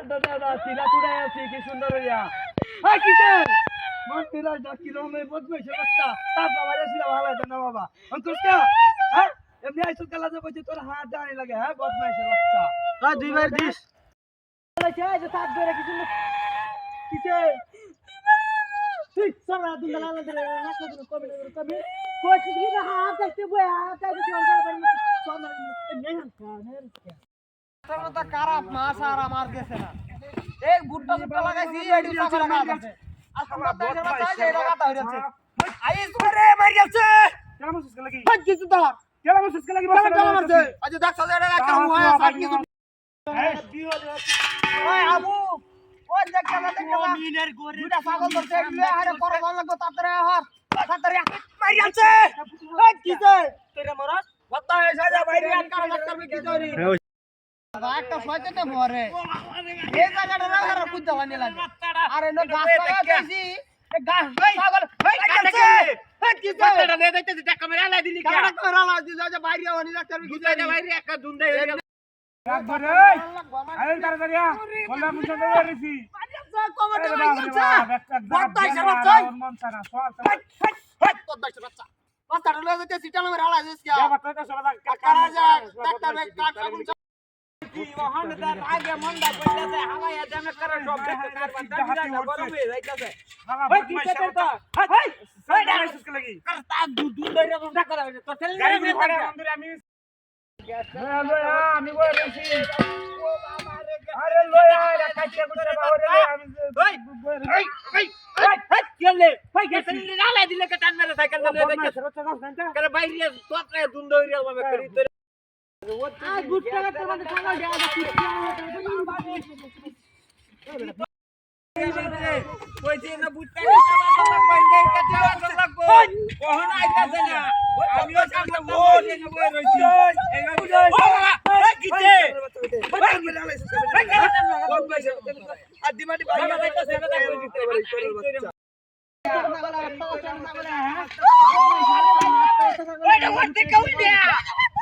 চিলা তুড়াই আছি কি সুন্দর হইয়া। হ্যাঁ কিসে মন্দিরা ডাকি রমে বদমাইছে বাচ্চা তার বাবা ছিল ভালো না বাবা? অঙ্কুশ কে হ্যাঁ? এমনি আইসো কালা যে বলছে তোর হাত দাঁড়িয়ে লাগে হ্যাঁ বদমাইছে বাচ্চা। হ্যাঁ দুই বার দিস। যে তার ধরে কিছু কিসে? তুই সব রাত দিন লালা ধরে না কবি কবি কবি। কোচ কি হাত দেখতে বই হাত দেখতে অঞ্চল বাড়ি সব নেই হাত খারাপ মাছ আর আমার গেছে না। এই ভুট্টা ভুট্টা লাগাইছি এডি সাফা লাগা আছে আর তোমরা দেশের বাচ্চা আছে এটা কথা হইছে আইস করে মার গেছে কেমন সুস্ক লাগি? হট কিছু ধর কেমন সুস্ক লাগি? কেমন কেমন মারছে আজ দেখ সাজা এটা একটা হয় সাত কিছু এই ওই আবু ওই দেখ কেমন দেখ কেমন মিনের গোরে দুটা ছাগল ধরতে এগুলো আরে করো ভালো লাগবে তাড়াতাড়ি হর তাড়াতাড়ি মার গেছে হট কিছু তোরে মরাস? কথা হয়ে সাজা বাইরে আর কারও কি করি একটা সয়তে মরে। এই জায়গাটা না আর কুদ্দা বানি লাগে। আরে নো গাছ লাগা দিছি গাছ পাগল এই কাছে এই কি দে বাচ্চাটা নে দেখতে দেখ ক্যামেরা লাই দিলি কে? কাটা করা লাগি যা বাইরে হনি ডাক্তার কি দুধ বাইরে একটা দুন দে একবার আরে তাড়াতাড়ি বললা মুছে বাবা গেছে বাবা বত্তাই সে বত্তাই। মন সারা সব হট হট পদ্মাইছে বাচ্চা। বাচ্চা লয়ে যেতে সিটা লয়ে রালা দিস কি? যা বাচ্চা তো সব কাকারা যায়? ডাক্তার ভাই কাট কাকুন মহানদার আগে মন্দা কইতাছে হালায়া জামে করে সব দেখতে কার বাচ্চা না বড় হয়ে যাইতাছে ওই কি করতে তো হাই হাই ডারে সুস্ক লাগি করতা করা হইছে তো গাড়ি পড়ে আমি আমি আরে লয়া রে আমি ওই ওই ওই দিলে কে টান মেরে সাইকেল করে বাইরে তোতরে দুন ভাবে করি আমিও সামনে ভোট এনে বই রইছি এগা বুঝাই এই কিছে আর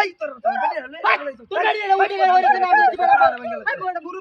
ওই তোর গাড়ি এনে উঠে গেলে হইছে আমি দিতে পারব আমি বড় গুরু